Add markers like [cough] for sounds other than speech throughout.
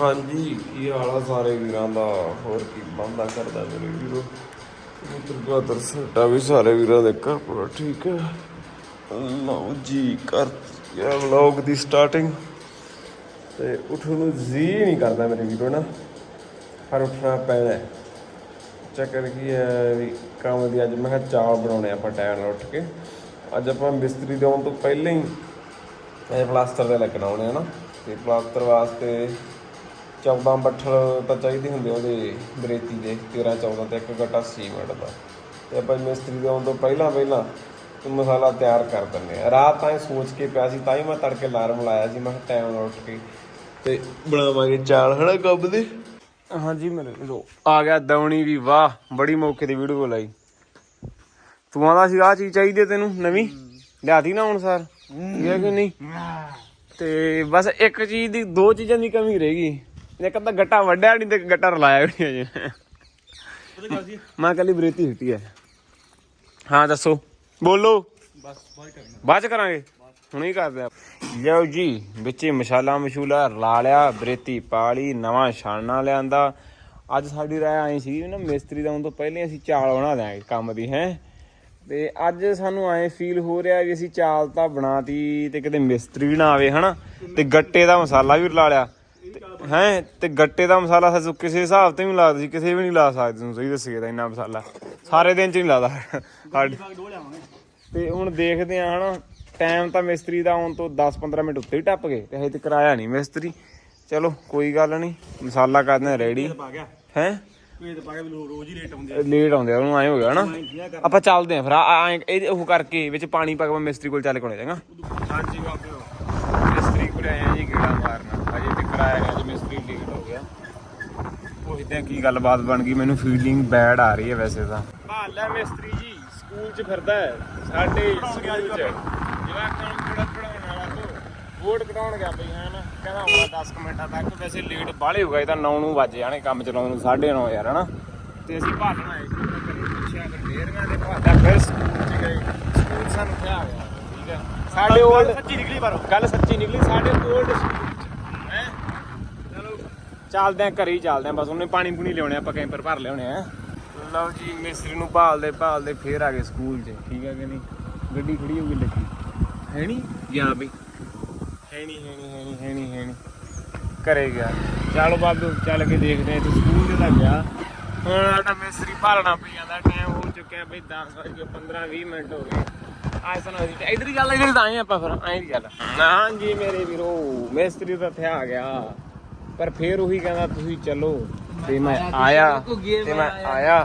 ਹਾਂਜੀ, ਕੀ ਹਾਲ ਆ ਸਾਰੇ ਵੀਰਾਂ ਦਾ? ਹੋਰ ਕੀ ਬੰਦਾ ਕਰਦਾ ਮੇਰੇ ਵੀਰੋ? ਕਬੂਤਰ ਕਬੂਤਰ ਵੀ ਸਾਰੇ ਵੀਰਾਂ ਦੇ ਘਰ ਪੂਰਾ ਠੀਕ ਹੈ ਲਓ ਜੀ ਕਰ ਇਹ ਵਲੌਗ ਦੀ ਸਟਾਰਟਿੰਗ ਤੇ ਉੱਠਣ ਨੂੰ ਜੀ ਨਹੀਂ ਕਰਦਾ ਮੇਰੇ ਵੀਰੋ ਨਾ। ਪਰ ਉੱਠਣਾ ਪੈਣਾ। ਚੱਕਰ ਕੀ ਹੈ ਵੀ ਕੰਮ ਦੀ ਅੱਜ ਮੈਂ ਕਿਹਾ ਚਾਵਲ ਬਣਾਉਣੇ ਆਪਾਂ ਟਾਈਮ ਨਾਲ ਉੱਠ ਕੇ। ਅੱਜ ਆਪਾਂ ਮਿਸਤਰੀ ਦੇ ਆਉਣ ਤੋਂ ਪਹਿਲਾਂ ਹੀ ਇਹ ਪਲਾਸਟਰ ਦੇ ਲੱਗਣਾ ਉਹਨੇ ਹਨਾ ਤੇ ਪਲਾਸਟਰ ਵਾਸਤੇ 14 ਬੱਠਲ ਤਾਂ ਚਾਹੀਦੇ ਹੁੰਦੇ ਉਹਦੇ ਬਰੇਤੀ ਦੇ 13 14 ਤੇ ਇੱਕ ਗੱਟਾ ਸੀਮੈਂਟ ਦਾ। ਤੇ ਆਪਾਂ ਮਿਸਤਰੀ ਦੇ ਆਉਣ ਤੋਂ ਪਹਿਲਾਂ ਪਹਿਲਾਂ ਤੇ ਮਸਾਲਾ ਤਿਆਰ ਕਰ ਦਿੰਦੇ ਆ। ਰਾਤ ਤਾਂ ਇਹ ਸੋਚ ਕੇ ਪਿਆ ਸੀ ਤਾਂ ਹੀ ਮੈਂ ਤੜਕੇ ਅਲਾਰਮ ਲਾਇਆ ਸੀ ਮੈਂ ਟਾਈਮ ਨਾਲ ਉੱਠ ਕੇ ਤੇ ਬਣਾਵਾਂਗੇ ਚਾਲ ਹਨਾ ਕੱਬ ਦੇ? ਹਾਂਜੀ ਮੇਰੇ ਲੋ ਆ ਗਿਆ ਦਵਣੀ ਵੀ ਵਾਹ ਬੜੀ ਮੌਕੇ ਦੀ ਵੀਡੀਓ ਲਾਈ। ਤੂੰ ਆਂਦਾ ਸੀ ਆਹ ਚੀਜ਼ ਚਾਹੀਦੀ ਹੈ ਤੈਨੂੰ ਨਵੀਂ? ਲਿਆਤੀ ਨਾ ਹੁਣ ਸਰ? ਠੀਕ ਹੈ ਕਿ ਨਹੀਂ? ਤੇ ਬਸ ਇੱਕ ਚੀਜ਼ ਦੀ ਦੋ ਚੀਜ਼ਾਂ ਦੀ ਕਮੀ ਰਹਿ ਗਈ। ਇੱਕ ਤਾਂ ਗੱਟਾ ਵੱਡਿਆ ਨਹੀਂ ਤੇ ਗੱਟਾ ਰਲਾਇਆ ਵੀ ਨਹੀਂ ਅਜੇ। ਮੈਂ ਕੱਲੀ ਬਰੇਤੀ ਹਿੱਟੀ ਹੈ ਹਾਂ ਦੱਸੋ। ਬੋਲੋ। ਬਾਅਦ ਚ ਕਰਾਂਗੇ। ਹੁਣੇ ਹੀ ਕਰਦੇ ਆ। ਲਓ ਜੀ ਵਿੱਚੇ ਮਸਾਲਾ ਮਸ਼ੂਲਾ ਰਲਾ ਲਿਆ ਬਰੇਤੀ ਪਾ ਲਈ ਨਵਾਂ ਛਾਣਨਾ ਲਿਆਂਦਾ। ਅੱਜ ਸਾਡੀ ਰਾਏ ਆਈ ਸੀ ਨਾ ਮਿਸਤਰੀ ਦਾ ਆਉਣ ਤੋਂ ਪਹਿਲਾਂ ਅਸੀਂ ਚਾਲ ਬਣਾ ਦਿਆਂਗੇ ਕੰਮ ਦੀ ਹੈ। ਤੇ ਅੱਜ ਸਾਨੂੰ ਐ ਫੀਲ ਹੋ ਰਿਹਾ ਵੀ ਅਸੀਂ ਚਾਲ ਤਾਂ ਬਣਾਤੀ ਤੇ ਕਿਤੇ ਮਿਸਤਰੀ ਵੀ ਨਾ ਆਵੇ ਹਨਾ। ਤੇ ਗੱਟੇ ਦਾ ਮਸਾਲਾ ਵੀ ਰਲਾ ਲਿਆ। ਹੈ ਤੇ ਗੱਟੇ ਦਾ ਮਸਾਲਾ ਸਾਨੂੰ ਕਿਸੇ ਹਿਸਾਬ ਤੇ ਵੀ ਲਾ ਸੀ ਕਿਸੇ ਵੀ ਨਹੀਂ ਲਾ ਸਕਦੇ ਤੁਹਾਨੂੰ ਸਹੀ ਦੱਸੀਏ ਤਾਂ ਇੰਨਾ ਮਸਾਲਾ। ਸਾਰੇ ਦਿਨ ਚ ਨਹੀਂ ਸਾਡੇ ਲਿਆਵਾਂਗੇ ਤੇ ਹੁਣ ਦੇਖਦੇ ਆ ਹਨਾ ਟਾਈਮ ਤਾਂ ਮਿਸਤਰੀ ਦਾ ਆਉਣ ਤੋਂ 10-15 ਮਿੰਟ ਉੱਤੇ ਹੀ ਟੱਪ ਗਏ ਤੇ ਹਜੇ ਤੱਕ ਆਇਆ ਨਹੀਂ ਮਿਸਤਰੀ। ਚਲੋ ਕੋਈ ਗੱਲ ਨਹੀਂ ਮਸਾਲਾ ਕਰਦੇ ਰੈਡੀ ਹੈ? ਇਹ ਤਾਂ ਪਾ ਗਿਆ ਵੀ ਲੋ- ਰੋਜ਼ ਹੀ ਲੇਟ ਆਉਂਦੇ ਆ। ਲੇਟ ਆਉਂਦੇ ਆ ਉਹਨੂੰ ਐ ਹੋ ਗਿਆ ਕੀ ਕਰ? ਆਪਾਂ ਚੱਲਦੇ ਆ ਫਿਰ ਆ ਆ- ਇਹ ਉਹ ਕਰਕੇ ਵਿੱਚ ਪਾਣੀ ਪਾ ਕੇ ਮਿਸਤਰੀ ਕੋਲ ਚੱਲ ਕੋਲੇ ਜਾਗਾ ਹਾਂਜੀ ਬਾਬਿਓ ਮਿਸਤਰੀ ਕੋਲ ਆਏ ਆ ਜੀ ਗੇੜਾ ਮਾਰਨਾ। ਆਇਆ ਨਹੀਂ ਅੱਜ ਮਿਸਤਰੀ ਲੇਟ ਹੋ ਗਿਆ। ਪੁੱਛਦੇ ਆ ਕੀ ਗੱਲਬਾਤ ਬਣ ਗਈ? ਮੈਨੂੰ ਫੀਲਿੰਗ ਬੈਡ ਆ ਰਹੀ ਹੈ ਵੈਸੇ ਤਾਂ। ਭਾਲ ਮਿਸਤਰੀ ਜੀ ਸਕੂਲ 'ਚ ਫਿਰਦਾ ਹੈ। ਸਾਡੇ ਸਕੂਲ 'ਚ। ਜਿਹੜਾ ਕੰਮ ਪੜਾ ਪੜਾਉਣ ਵਾਲਾ ਤੋਂ ਵੋਟ ਕਢਾਉਣ ਗਿਆ ਬਈ ਹੈ। ਨਾ ਕਹਿੰਦਾ ਹੁਣ 10 ਕੁ ਮਿੰਟਾਂ ਤੱਕ। ਵੈਸੇ ਲੇਟ ਬਾਹਲੇ ਹੋ ਗਏ ਤਾਂ 9 ਨੂੰ ਵੱਜ ਜਾਣੇ ਕੰਮ ਚਲਾਉਣ ਨੂੰ 9:30 ਯਾਰ ਹਨਾ। ਤੇ ਅਸੀਂ ਭਾਲਣ ਆਏ ਸੀ ਪੁੱਛਿਆ ਫਿਰ ਡੇਰੀਆਂ ਦੇ ਭਾਦਾ ਫਿਰ ਸਕੂਲ 'ਚ ਗਏ। ਸਕੂਲ ਸਾਨੂੰ ਕਿਹਾ ਗਿਆ ਠੀਕ ਹੈ। ਸਾਡੇ ਓਲਡ ਸੱਚੀ ਨਿਕਲੀ ਪਰ ਗੱਲ ਸੱਚੀ ਨਿਕਲੀ ਸਾਡੇ ਓਲਡ ਸਕੂਲ ਹੈ ਚਲੋ ਚੱਲਦੇ ਆ ਘਰੇ ਹੀ ਚੱਲਦੇ ਆ ਬਸ ਉਹਨੇ ਪਾਣੀ ਪੂਣੀ ਲਿਆਉਣੇ ਆਪਾਂ ਕੈਂਪਰ ਭਰ ਲਿਆਉਣੇ ਆ। ਲਓ ਜੀ, ਮਿਸਤਰੀ ਨੂੰ ਭਾਲਦੇ ਭਾਲਦੇ ਫੇਰ ਆ ਗਏ ਸਕੂਲ 'ਚ। ਠੀਕ ਹੈ ਕਿ ਨਹੀਂ? ਗੱਡੀ ਖੜੀ ਹੋ ਗਈ ਲੱਗੀ। ਹੈ ਨਹੀਂ? ਗਿਆ ਬਈ। ਹੈ ਨਹੀਂ ਹੈ ਨਹੀਂ ਹੈ ਨਹੀਂ ਹੈ ਨਹੀਂ ਹੈ ਨਹੀਂ। ਘਰੇ ਗਿਆ। ਚਲੋ ਬਾਬੂ, ਚੱਲ ਕੇ ਦੇਖਦੇ ਆ ਤੇ ਸਕੂਲ ਤੇ ਲੱਗ ਗਿਆ। ਹੁਣ ਸਾਡਾ ਮਿਸਤਰੀ ਭਾਲਣਾ ਪਈ ਜਾਂਦਾ ਟਾਈਮ ਹੋ ਚੁੱਕਿਆ ਬਈ 10 ਵਜੇ 15 20 ਮਿੰਟ ਹੋ ਗਏ। ਆਏ ਸਨ ਅਸੀਂ ਇਧਰ ਹੀ ਚੱਲ ਇਧਰ ਤਾਂ ਆਏ ਆਪਾਂ ਫਿਰ ਐਂ ਦੀ ਚੱਲ ਹਾਂਜੀ ਮੇਰੇ ਵੀਰੋ, ਮਿਸਤਰੀ ਤਾਂ ਇੱਥੇ ਆ ਗਿਆ। ਪਰ ਫੇਰ ਉਹੀ ਕਹਿੰਦਾ ਤੁਸੀਂ ਚੱਲੋ ਤੇ ਮੈਂ ਆਇਆ ਤੇ ਮੈਂ ਆਇਆ।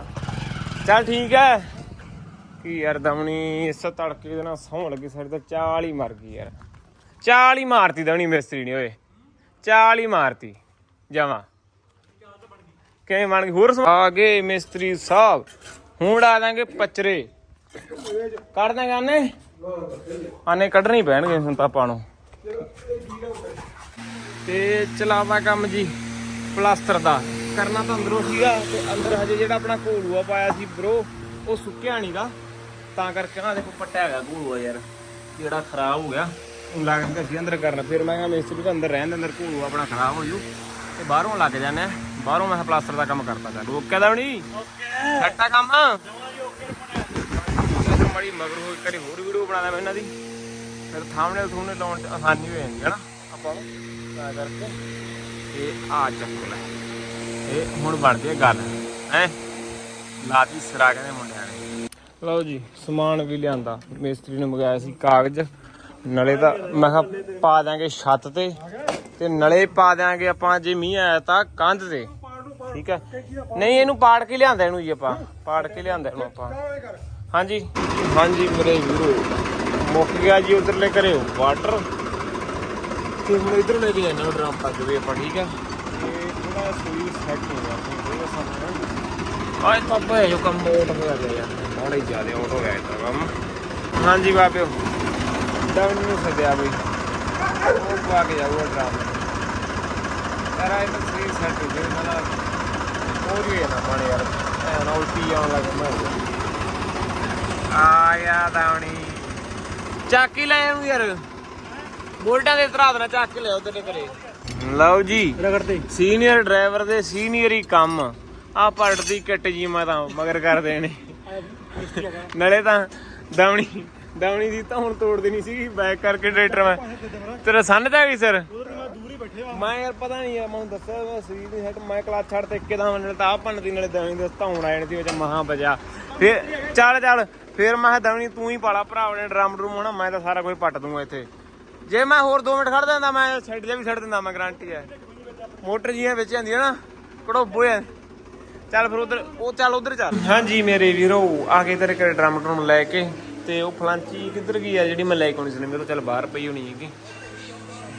ਚੱਲ ਠੀਕ ਹੈ। ਕੀ ਯਾਰ ਦਮਣੀ ਇਸ ਤੜਕੇ ਦੇ ਨਾਲ ਸੌਣ ਲੱਗੀ ਸਾਡੇ ਤਾਂ ਚਾਲ ਹੀ ਮਰ ਗਈ ਯਾਰ। ਚਾਲ ਹੀ ਮਾਰਤੀ ਦਮਣੀ ਮਿਸਤਰੀ ਨੇ ਓਏ। ਚਾਲ ਹੀ ਮਾਰਤੀ। ਜਮਾ ਕਿਵੇਂ ਬਣ ਗਈ? ਹੋਰ ਆ ਗਏ ਮਿਸਤਰੀ ਸਾਹਿਬ। ਹੁਣ ਆ ਦਾਂਗੇ ਪਚਰੇ। ਕੱਢ ਦਾਂਗੇ ਆਨੇ? ਆਨੇ ਕੱਢਣੇ ਪੈਣਗੇ ਹੁਣ ਤਾਂ ਆਪਾਂ ਨੂੰ। ਤੇ ਚਲਾਵਾ ਕੰਮ ਜੀ ਪਲਾਸਟਰ ਦਾ। ਕਰਨਾ ਤਾਂ ਅੰਦਰੋਂ ਸੀਗਾ ਤੇ ਅੰਦਰ ਹਜੇ ਜਿਹੜਾ ਆਪਣਾ ਘੋਲੂਆ ਪਾਇਆ ਸੀ ਬ్రో ਉਹ ਸੁੱਕਿਆ ਨਹੀਂਗਾ ਤਾਂ ਕਰਕੇ ਆ ਦੇਖੋ ਪੱਟਿਆ ਹੈਗਾ ਘੋਲੂਆ ਯਾਰ। ਜਿਹੜਾ ਖਰਾਬ ਹੋ ਗਿਆ ਉਹ ਲੱਗਦਾ ਸੀ ਅੰਦਰ ਕਰਨਾ। ਫਿਰ ਮੈਂ ਕਿਹਾ ਮਿਸਤਰੀ ਤਾਂ ਅੰਦਰ ਰਹਿਣ ਦੇ ਅੰਦਰ ਘੋਲੂਆ ਆਪਣਾ ਖਰਾਬ ਹੋ ਜੂ। ਤੇ ਬਾਹਰੋਂ ਲੱਗ ਜਾਂਦੇ ਆ। ਬਾਹਰੋਂ ਮੈਂ ਪਲਾਸਟਰ ਦਾ ਕੰਮ ਕਰਤਾ ਚੱਲ ਓਕੇ ਦਾ ਨਹੀਂ? ਓਕੇ। ਸੱਟਾ ਕੰਮ। ਜਮਾਂ ਓਕੇ ਬਣਿਆ। ਮੜੀ ਮਗਰ ਹੋ ਕਰੀ ਹੋਰ ਵੀਡੀਓ ਬਣਾ ਦਾਂ ਇਹਨਾਂ ਦੀ। ਫਿਰ ਥਾਮਨੇ ਥੂਨੇ ਲਾਉਣ ਚ ਆਸਾਨੀ ਹੋ ਜਾਂਦੀ ਹੈ ਨਾ। ਆਪਾਂ ਤਾਂ ਕਰਕੇ ਤੇ ਆ ਚੱਕ ਲੈ। ਇਹ ਹੁਣ ਬਣਦੀ ਹੈ ਗੱਲ। ਹੈ? ਲਾਤੀ ਸਿਰਾ ਕਹਿੰਦੇ ਮੁੰਡਿਆਂ ਨੇ। ਲਓ ਜੀ ਸਮਾਨ ਵੀ ਲਿਆਂਦਾ। ਮਿਸਤਰੀ ਨੇ ਮੰਗਾਇਆ ਸੀ ਕਾਗਜ਼। ਨਲੇ ਤਾਂ ਮੈਂ ਕਿਹਾ ਪਾ ਦਾਂਗੇ ਛੱਤ ਤੇ। ਤੇ ਨਲੇ ਪਾ ਦਾਂਗੇ ਆਪਾਂ ਜੇ ਮੀਂਹ ਆਇਆ ਤਾਂ ਕੰਧ ਤੇ। ਠੀਕ ਹੈ? ਨਹੀਂ ਇਹਨੂੰ ਪਾੜ ਕੇ ਲਿਆਂਦਾ ਇਹਨੂੰ ਜੀ ਆਪਾਂ। ਪਾੜ ਕੇ ਲਿਆਂਦਾ ਇਹਨੂੰ ਆਪਾਂ। ਹਾਂਜੀ। ਹਾਂਜੀ ਮੇਰੇ ਵੀਰੋ ਮੁੱਕ ਗਿਆ ਜੀ ਉਧਰਲੇ ਵਾਟਰ ਤੇ ਹੁਣ ਇਧਰ ਲੈ ਕੇ ਜਾਣਾ ਡਰਮ ਪੱਗ ਵੀ ਆਪਾਂ ਠੀਕ ਹੈ ਤੇ ਥੋੜਾ ਸਰੀਰ ਸੈੱਟ ਹੋ ਗਿਆ ਥੋੜਾ ਸਾਨੂੰ ਆਏ ਪਾਪਾ ਇਹ ਜੋ ਕੰਮ ਮੋਟ ਹੋਇਆ ਗਿਆ ਯਾਰ। ਬੜਾ ਹੀ ਜ਼ਿਆਦਾ ਆਊਟ ਹੋ ਗਿਆ ਇਹ ਤਾਂ ਕੰਮ। ਹਾਂਜੀ ਡਾਊਨ ਨੂੰ ਸੱਦਿਆ ਬਈ ਉਹ ਪਾ ਕੇ ਜਾਊਗਾ ਡਰਮ। ਯਾਰ ਇਹ ਤਾਂ ਸੈੱਟ ਹੋ ਗਿਆ ਹੋਰ ਹੀ ਹੈ ਨਾ ਪਾਣੀ ਯਾਰ ਐ ਨਾ ਉਲਟੀ ਆਉਣ ਲੱਗ ਮੈਂ ਆਇਆ ਦਾਉਣੀ ਚੱਕ ਹੀ ਲੈ ਇਹਨੂੰ ਯਾਰ। ਬੋਲਟਾਂ ਦੇ ਧਰਾ ਦੇਣਾ ਚੱਕ ਕੇ ਲੈ ਉਧਰ ਘਰੇ। ਲਓ ਜੀ ਰਗੜਦੇ। ਸੀਨੀਅਰ ਡਰਾਈਵਰ ਦੇ ਸੀਨੀਅਰ ਹੀ ਕੰਮ। ਆ ਪਲਟ ਦੀ ਕਿੱਟ ਜੀ ਮੈਂ ਤਾਂ ਮਗਰ ਕਰ ਦੇਣੇ। ਨਾਲੇ ਤਾਂ ਦਵਣੀ ਦਵਣੀ ਦੀ ਤਾਂ ਹੁਣ ਤੋੜ ਦੇਣੀ ਸੀ ਬੈਕ ਕਰਕੇ ਡਾਇਰੈਕਟਰ ਮੈਂ। ਤੇਰਾ ਸੰਨ ਤਾਂ ਗਈ ਸਰ ਮੈਂ ਦੂਰ ਹੀ ਬੈਠੇ ਆ। ਮੈਂ ਯਾਰ ਪਤਾ ਨਹੀਂ ਯਾਰ ਮੈਨੂੰ ਦੱਸਿਆ ਮੈਂ ਸਰੀਰ ਦੀ ਸੈਟ ਮੈਂ ਕਲਾਸ ਛੱਡ ਤੇ ਇੱਕੇ ਦਾ ਨਾਲ ਤਾਂ ਆ ਭੰਨਦੀ ਨਾਲੇ ਦਵਣੀ ਦੇ ਧੌਣ ਆ ਜਾਣੀ ਸੀ ਉਹ ਚ ਮਹਾ ਬਜਾ ਫੇਰ ਚੱਲ ਚੱਲ। ਫੇਰ ਮੈਂ ਕਿਹਾ ਦਵਣੀ ਤੂੰ ਹੀ ਪਾਲਾ ਭਰਾ ਨੇ ਡਰਮ ਡਰੂਮ ਹੋਣਾ ਮੈਂ ਤਾਂ ਸਾਰਾ ਕੁਝ ਪੱਟ ਦੂੰਗਾ ਇੱਥੇ। ਜੇ ਮੈਂ ਹੋਰ 2 ਮਿੰਟ ਖੜ ਜਾਂਦਾ, ਮੈਂ ਸਾਈਡ ਤੇ ਵੀ ਛੱਡ ਦਿੰਦਾ ਮੈਂ ਗਾਰੰਟੀ ਹੈ। ਮੋਟਰ ਜੀਆਂ ਵਿੱਚ ਆਂਦੀ ਹੈ ਨਾ ਕੜੋਬੋ ਹੈ ਚੱਲ ਫਿਰ ਉਧਰ, ਉਹ ਚੱਲ ਉਧਰ ਚੱਲ। ਹਾਂਜੀ ਮੇਰੇ ਵੀਰੋ, ਆ ਕੇ ਤੇਰੇ ਘਰੇ ਡਰਮ ਡਰਮ ਲੈ ਕੇ, ਤੇ ਉਹ ਫਲਾਂਚੀ ਕਿੱਧਰ ਗਈ ਆ, ਜਿਹੜੀ ਮੈਂ ਲੈ ਕੇ ਆਉਣੀ ਸੀ ਮੇਰੇ ਤੋਂ ਚੱਲ ਬਾਹਰ ਪਈ ਹੋਣੀ ਹੈਗੀ।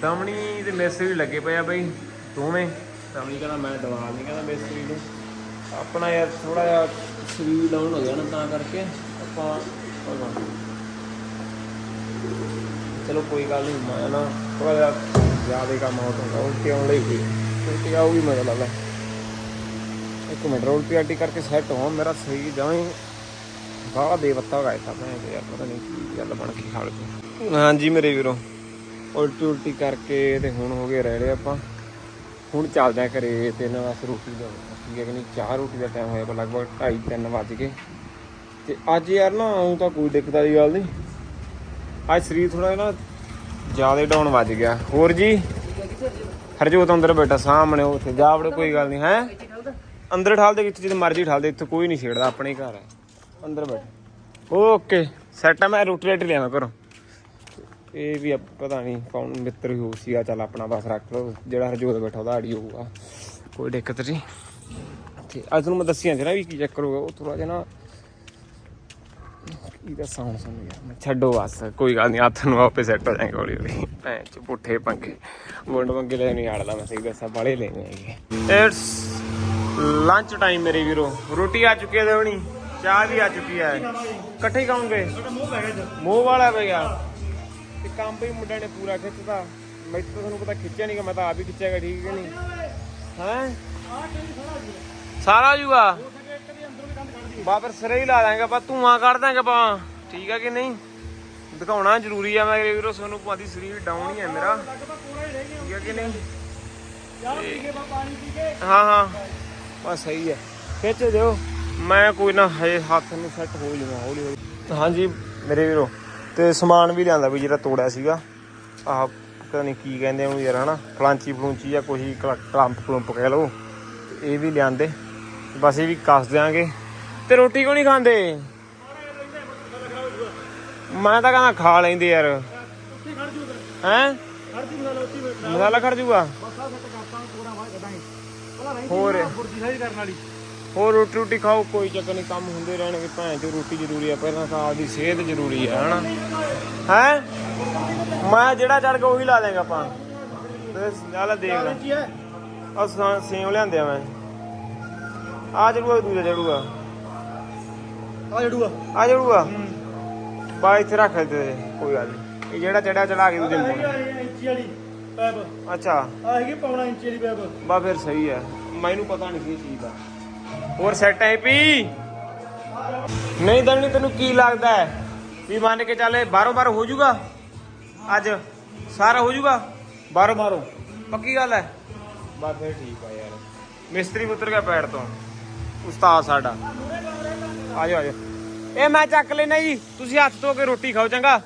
ਦਮਣੀ ਤੇ ਮਿਸਤਰੀ ਲੱਗੇ ਪਏ ਆ ਬਈ, ਦੋਵੇਂ। ਦਮਣੀ ਕਹਿੰਦਾ ਮੈਂ ਦਵਾ ਨਹੀਂ ਕਹਿੰਦਾ ਮਿਸਤਰੀ ਨੂੰ। ਆਪਣਾ ਯਾਰ ਥੋੜਾ ਜਿਹਾ ਸਰੀਰ ਡਾਊਨ ਹੋ ਗਿਆ ਨਾ ਤਾਂ ਕਰਕੇ ਆਪਾਂ- ਚਲੋ ਕੋਈ ਗੱਲ ਨਹੀਂ ਮੈਂ ਨਾ ਥੋੜਾ ਜਿਹਾ ਜ਼ਿਆਦਾ ਕੰਮ ਆਉਟ ਹੁੰਦਾ ਉਲਟੀ ਆਉਣ ਲਈ ਹੋਈ ਉਲਟੀ ਆਊਗੀ ਮੈਂ ਲੱਗਦਾ ਇੱਕ ਮਿੰਟ, ਉਲਟੀ ਆਟੀ ਕਰਕੇ ਸੈੱਟ ਹੋ ਮੇਰਾ ਸਹੀ ਜਾਵੇਂ ਬਾਹਲਾ ਦੇ ਬੱਤਾ ਗਾਇ ਤਾਂ ਮੈਂ ਯਾਰ ਪਤਾ ਨਹੀਂ ਕੀ ਗੱਲ ਬਣ ਕੇ ਹਾਲ ਤੇ ਹਾਂਜੀ ਮੇਰੇ ਵੀਰੋ, ਉਲਟੀ ਉਲਟੀ ਕਰਕੇ ਤੇ ਹੁਣ ਹੋ ਗਏ ਰਹਿ ਰਹੇ ਆਪਾਂ। ਹੁਣ ਚੱਲਦੇ ਆ ਘਰੇ ਤੇ ਨਾ ਬਸ ਰੋਟੀ ਦਾ ਠੀਕ ਹੈ ਕਿ ਨਹੀਂ, ਚਾਹ ਰੋਟੀ ਦਾ ਟਾਈਮ ਹੋਇਆ ਪਿਆ ਲਗਭਗ 2:30 3 ਵੱਜ ਗਏ। ਤੇ ਅੱਜ ਯਾਰ ਨਾ ਆਉਂ ਤਾਂ ਕੋਈ ਦਿੱਕਤ ਵਾਲੀ ਗੱਲ ਨਹੀਂ ਅੱਜ ਸਰੀਰ ਥੋੜਾ ਨਾ ਜ਼ਿਆਦਾ ਡਾਊਨ ਵੱਜ ਗਿਆ। ਹੋਰ ਜੀ? ਹਰਜੋਤ ਅੰਦਰ ਬੈਠਾ, ਸਾਹਮਣੇ ਉੱਥੇ। ਜਾ ਵੜੋ, ਕੋਈ ਗੱਲ ਨਹੀਂ, ਹੈ? ਅੰਦਰ ਠਾਲ ਦੇ ਵਿੱਚ ਜਿੱਦ ਮਰਜ਼ੀ ਠਾਲ ਦੇ, ਇੱਥੇ ਕੋਈ ਨਹੀਂ ਛੇੜਦਾ, ਆਪਣੇ ਹੀ ਘਰ ਹੈ। ਅੰਦਰ ਬੈਠ। ਓਕੇ ਸੈਟ ਆ ਮੈਂ, ਰੋਟੀ ਰੇਟ ਲਿਆਵਾਂ ਘਰੋਂ। ਇਹ ਵੀ ਅਪ- ਪਤਾ ਨਹੀਂ ਕੌਣ ਮਿੱਤਰ ਹੀ ਹੋ ਸੀਗਾ ਚੱਲ ਆਪਣਾ ਬਸ ਰੱਖ ਲਓ। ਜਿਹੜਾ ਹਰਜੋਤ ਬੈਠਾ, ਉਹਦਾ ਆੜੀ ਹੋਊਗਾ। ਕੋਈ ਦਿੱਕਤ ਨਹੀਂ। ਤੇ ਅੱਜ ਤੁਹਾਨੂੰ ਮੈਂ ਦੱਸਿਆ ਸੀ ਨਾ ਵੀ ਕੀ ਚੱਕਰ ਹੋਊਗਾ ਉਹ ਥੋੜਾ ਜਿਹਾ ਨਾ ਇਹਦਾ ਸਾਊਂਡ ਸੁਣ ਯਾਰ ਛੱਡੋ ਬਸ, ਕੋਈ ਗੱਲ ਨਹੀਂ ਹੱਥ ਨੂੰ ਆਪੇ ਸੈੱਟ ਹੋ ਜਾਏਗਾ ਹੌਲੀ ਹੌਲੀ। ਭੈਣ ਚ ਪੁੱਠੇ ਪੰਗੇ। ਗੁੰਡ ਪੰਗੇ ਲੈ ਨਹੀਂ ਆੜਦਾ ਮੈਂ ਸਹੀ ਦੱਸਾਂ ਬਾਲੇ ਲੈਣੇ ਹੈਗੇ। ਇਟਸ ਲੰਚ ਟਾਈਮ ਮੇਰੇ ਵੀਰੋ। ਰੋਟੀ ਆ ਚੁੱਕੀ ਹੈ ਦੇਵਣੀ ਚਾਹ ਵੀ ਆ ਚੁੱਕੀ ਹੈ। ਇਕੱਠੇ ਖਾਓਗੇ? ਮੋਹ ਵਾਲਾ ਪੈ ਗਿਆ। ਤੇ ਕੰਮ ਵੀ ਮੁੰਡਿਆਂ ਨੇ ਪੂਰਾ ਖਿੱਚਦਾ ਮੈਂ ਤਾਂ ਤੁਹਾਨੂੰ ਪਤਾ ਖਿੱਚਿਆ ਨਹੀਂ ਕਿ ਮੈਂ ਤਾਂ ਆਪ ਹੀ ਖਿੱਚਿਆਗਾ ਠੀਕ ਹੈ ਨਹੀਂ? ਹੈ? ਸਾਰਾ ਜੂਗਾ ਬਾ ਫਿਰ ਸਿਰੇ ਹੀ ਲਾ ਦਾਂਗੇ ਆਪਾਂ, ਧੂਆਂ ਕੱਢ ਦਾਂਗੇ ਆਪਾਂ। ਠੀਕ ਆ ਕਿ ਨਹੀਂ? ਦਿਖਾਉਣਾ ਜ਼ਰੂਰੀ ਆ ਮੇਰੇ ਵੀਰੋ ਤੁਹਾਨੂੰ ਪਾਦੀ ਸਰੀਰ ਡਾਊਨ ਹੀ ਹੈ ਮੇਰਾ। ਠੀਕ ਹੈ ਕਿ ਨਹੀਂ? ਯਾਰ ਪੀ ਪਾਣੀ ਪੀ ਹਾਂ ਹਾਂ। ਬਸ ਸਹੀ ਹੈ ਖਿੱਚ ਦਿਓ। ਮੈਂ ਕੋਈ ਨਾ, ਹਜੇ ਹੱਥ ਨੂੰ ਸੈੱਟ ਹੋ ਜਾਵਾਂ ਹੌਲੀ ਹੌਲੀ। ਹਾਂਜੀ ਮੇਰੇ ਵੀਰੋ, ਤੇ ਸਮਾਨ ਵੀ ਲਿਆਂਦਾ ਵੀ ਜਿਹੜਾ ਤੋੜਿਆ ਸੀਗਾ। ਆਹ ਪਤਾ ਨਹੀਂ ਕੀ ਕਹਿੰਦੇ ਉਹਨੂੰ ਯਾਰ, ਹਨਾ? ਫਲਾਂਚੀ ਫਲੂੰਚੀ ਜਾਂ ਕੋਈ ਕਲੰਪ ਕਲੰਪ ਕਹਿ ਲਓ। ਇਹ ਵੀ ਲਿਆਂਦੇ। ਬਸ ਇਹ ਵੀ ਕੱਸ ਦਿਆਂਗੇ। ਤੇ ਰੋਟੀ ਕਿਉਂ ਨਹੀਂ ਖਾਂਦੇ? ਮੈਂ ਤਾਂ ਕਹਿੰਦਾ ਖਾ ਲੈਂਦੇ ਯਾਰ। ਉੱਥੇ ਹੈਂ? ਮਸਾਲਾ ਖੜ ਜੂਗਾ। ਹੋਰ। ਹੋਰ ਰੋਟੀ ਰੋਟੀ ਖਾਓ, ਕੋਈ ਚੱਕਰ ਨਹੀਂ, ਕੰਮ ਹੁੰਦੇ ਰਹਿਣਗੇ ਭੈਣ ਚੋ, ਰੋਟੀ ਜ਼ਰੂਰੀ ਆ, ਪਹਿਲਾਂ ਤਾਂ ਆਪਦੀ ਸਿਹਤ ਜ਼ਰੂਰੀ ਆ, ਹਨਾ? ਹੈ? ਮੈਂ ਜਿਹੜਾ ਚੜ ਕੇ ਉਹੀ ਲਾ ਦੇਗਾ ਆਪਾਂ। ਤੇ ਚੱਲ ਦੇਖ ਲੈ। ਕੀ ਸੇਮ ਲਿਆਂਦੇ ਆ ਮੈਂ। ਆ ਜੜੂਗਾ ਦੂਜਾ ਜੜੂਗਾ ਆ ਜੜੂਆ। ਆ ਜੜੂਗਾ ਬਾ ਇੱਥੇ ਰੱਖ ਦੇ ਕੋਈ ਗੱਲ ਨਹੀਂ ਇਹ ਜਿਹੜਾ ਚੜਿਆ ਚੜਾ ਕੇ ਦੂਜੇ ਨੂੰ। ਇੰਚੀ ਵਾਲੀ ਪੈਪ। ਅੱਛਾ। ਆ ਹੈਗੀ ਪੌਣਾ ਇੰਚੀ ਵਾਲੀ ਪੈਪ? ਬਾ ਫਿਰ ਸਹੀ ਹੈ ਮੈਨੂੰ ਪਤਾ ਨਹੀਂ ਸੀ ਇਹ ਚੀਜ਼ ਦਾ ਹੋਰ ਸੈੱਟ ਹੈ ਪੀ। ਨਹੀਂ ਦਰਣੀ ਤੈਨੂੰ ਕੀ ਲੱਗਦਾ ਹੈ ਵੀ ਮੰਨ ਕੇ ਚੱਲੇ ਬਾਰੋ ਬਾਰ ਹੋ ਜਾਊਗਾ ਅੱਜ ਸਾਰਾ ਹੋ ਜਾਊਗਾ ਬਾਰੋ ਬਾਰੋ। ਪੱਕੀ ਗੱਲ ਹੈ ਬਾ ਫਿਰ ਠੀਕ ਆ ਯਾਰ। ਮਿਸਤਰੀ ਉਤਰ ਗਿਆ ਪੈੜ ਤੋਂ। ਉਸਤਾਦ ਸਾਡਾ। ਆਜੋ ਆਜੋ। ਇਹ ਮੈਂ ਚੱਕ ਲੈਣਾ ਜੀ, ਤੁਸੀਂ ਹੱਥ ਧੋ ਕੇ ਰੋਟੀ ਖਾਓ ਚੰਗਾ।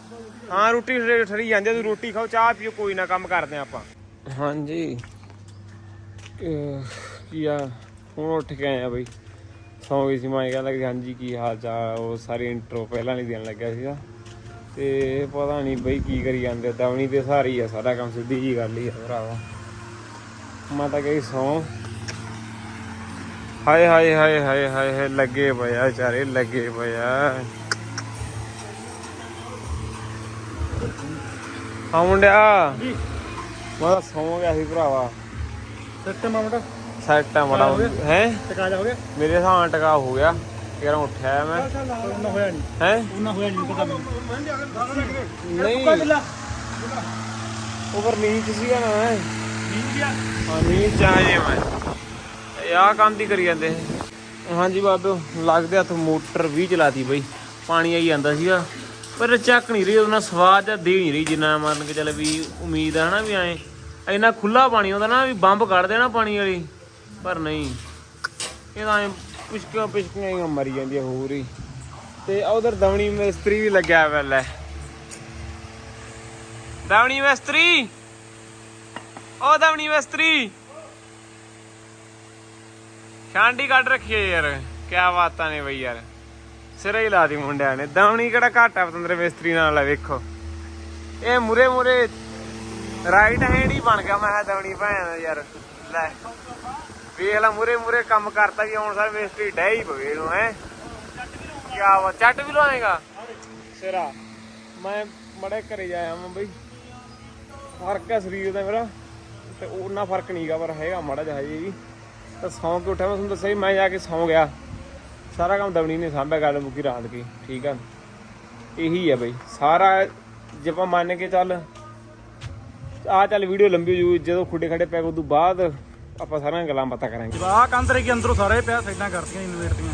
ਹਾਂ, ਰੋਟੀ ਠਰੀ- ਠਰੀ ਤੁਸੀਂ ਰੋਟੀ ਖਾਓ, ਚਾਹ ਪੀਓ, ਕੋਈ ਨਾ ਕੰਮ ਕਰਦੇ ਆਪਾਂ। ਹਾਂਜੀ। ਕੀ ਆ? ਹੁਣ ਉੱਠ ਕੇ ਆਏ ਬਈ। ਸੌਂ ਗਈ ਸੀ, ਮੈਂ ਕਹਿੰਦਾ ਕਿ ਹਾਂਜੀ, ਕੀ ਹਾਲ ਚਾਲ ਉਹ ਸਾਰੀ ਇੰਟਰੋ ਪਹਿਲਾਂ ਨਹੀਂ ਦੇਣ ਲੱਗਿਆ ਸੀਗਾ। ਤੇ ਪਤਾ ਨਹੀਂ ਬਈ ਕੀ ਕਰੀ ਜਾਂਦੇ ਦਵਣੀ ਤੇ ਸਾਰੀ ਆ ਸਾਰਾ ਕੰਮ ਸਿੱਧੀ ਜੀ ਗੱਲ ਹੀ ਆ ਭਰਾਵਾ। ਮੈਂ ਤਾਂ ਕਹੀ ਸੌਂ। ਹਾਏ ਹਾਏ ਹਾਏ ਹਾਏ ਹਾਏ ਹਾਏ ਲੱਗੇ ਪਏ ਆ ਵਿਚਾਰੇ ਲੱਗੇ ਪਏ ਆ। ਹਾਂ ਮੁੰਡਿਆ। ਜੀ। ਮੈਂ ਸੌਂ ਗਿਆ ਸੀ ਭਰਾਵਾ। ਸੈੱਟ ਸੈੱਟ ਆ ਮੜਾ ਹੋ ਗਿਆ? ਹੈ ਟਕਾ ਜਾ ਹੋ? ਗਿਆ ਮੇਰੇ ਹਿਸਾਬ ਨਾਲ ਟਕਾ ਹੋ ਗਿਆ। ਯਾਰ ਉੱਠਿਆ ਮੈਂ। ਉਹਨਾਂ ਹੋਇਆ ਨਹੀਂ। ਹੈ? ਉਹਨਾਂ ਹੋਇਆ ਨਹੀਂ ਪਤਾ ਮੈਨੂੰ। ਨਹੀਂ। ਓਵਰ ਨੀਂਦ ਸੀਗਾ ਨਾ ਮੈਂ। ਠੀਕ ਗਿਆ ਹਾਂ ਨੀਂਦ ਚ ਆ ਜੇ ਮੈਂ। ਆਹ ਕੰਮ ਦੀ ਕਰੀ ਜਾਂਦੇ ਹਾਂਜੀ ਬਾਬੇ, ਲੱਗਦੇ ਹੱਥ ਮੋਟਰ ਵੀ ਚਲਾਤੀ ਬਈ। ਪਾਣੀ ਆਈ ਜਾਂਦਾ ਸੀਗਾ, ਪਰ ਚੱਕ ਨਹੀਂ ਰਹੀ ਉਹਨਾਂ ਸਵਾਦ ਜਾਂ ਦੇ ਨਹੀਂ ਰਹੀ, ਜਿੰਨਾ ਮੰਨ ਕੇ ਚੱਲ ਵੀ ਉਮੀਦ ਆ ਨਾ ਵੀ ਐ। ਇੰਨਾ ਖੁੱਲਾ ਪਾਣੀ ਆਉਂਦਾ ਨਾ ਵੀ ਬੰਬ ਕੱਢ ਦੇਣਾ ਪਾਣੀ ਵਾਲੀ, ਪਰ ਨਹੀਂ। ਇਹ ਤਾਂ ਪਿਸ਼ਕੀਆਂ ਪਿਸ਼ਕੀਆਂ ਹੀ ਮਰੀ ਜਾਂਦੀਆਂ ਹੋਰ ਹੀ। ਤੇ ਉਧਰ ਦਵਣੀ ਮਿਸਤਰੀ ਵੀ ਲੱਗਿਆ ਹੋਇਆ ਲੈ। ਦਵਣੀ ਮਿਸਤਰੀ! ਉਹ ਦਵਣੀ ਮਿਸਤਰੀ! ਸ਼ਾਂਡੀ ਕੱਢ ਰੱਖੀ ਯਾਰ। ਕਿਆ ਬਾਤਾਂ ਨੇ ਬਈ ਯਾਰ। ਸਿਰੇ ਹੀ ਲਾ ਮੁੰਡਿਆਂ ਨੇ। ਦਵਣੀ ਕਿਹੜਾ ਘੱਟ ਪਤੰਦਰ ਮਿਸਤਰੀ ਨਾਲ ਆ ਵੇਖੋ। ਇਹ ਮੁਰੇ ਮੁਰੇ ਰਾਈਟ ਹੈਂਡ ਹੀ ਬਣ ਗਿਆ। ਮੈਂ ਕਿਹਾ ਭੈਣ ਯਾਰ। ਲੈ। ਵੇਖ ਲੈ, ਮੁਰੇ ਮੁਰੇ ਕੰਮ ਕਰਤਾ ਵੀ ਹੁਣ ਸਰ ਮਿਸਤਰੀ ਡੈ ਹੀ ਪਵੇ ਇਹਨੂੰ, ਹੈ। ਕਿਆ ਵਾ, ਚੱਟ ਵੀ ਲਵਾਏਗਾ? ਸਿਰਾ, ਮੈਂ ਮੜੇ ਘਰੇ ਜਾਇਆ ਮੈਂ ਬਈ। ਫ਼ਰਕ ਹੈ ਸਰੀਰ ਦਾ ਮੇਰਾ। ਤੇ ਉਹਨਾਂ ਫ਼ਰਕ ਨਹੀਂਗਾ ਪਰ ਹੈਗਾ ਮਾੜਾ ਜਿਹਾ ਜੀ ਤਾਂ ਸੌਂ ਕੇ ਉੱਠਿਆ ਮੈਂ ਤੁਹਾਨੂੰ ਦੱਸਿਆ ਸੀ, ਮੈਂ ਜਾ ਕੇ ਸੌਂ ਗਿਆ। ਸਾਰਾ ਕੰਮ ਦਵਣੀ ਨੇ ਸਾਂਭਿਆ ਗੱਲ ਮੁੱਕੀ ਰਾਤ ਕੀ ਠੀਕ ਆ? ਇਹੀ ਹੈ ਬਈ ਸਾਰਾ ਜੇ ਆਪਾਂ ਮੰਨ ਕੇ ਚੱਲ ਆ ਚੱਲ ਵੀਡੀਓ ਲੰਬੀ ਹੋ ਜੂ ਜਦੋਂ ਖੁੱਡੇ ਖੜੇ ਪੈ ਉਦੋਂ ਬਾਅਦ ਆਪਾਂ ਸਾਰੀਆਂ ਗੱਲਾਂ ਬਾਤਾਂ ਕਰਾਂਗੇ। ਵਾਹ ਕੰਦਰੇ ਕੀ ਅੰਦਰੋਂ ਸਾਰੇ ਪਿਆ ਸਾਈਡਾਂ ਕਰਤੀਆਂ ਇਨਵੇਟ ਦੀਆਂ।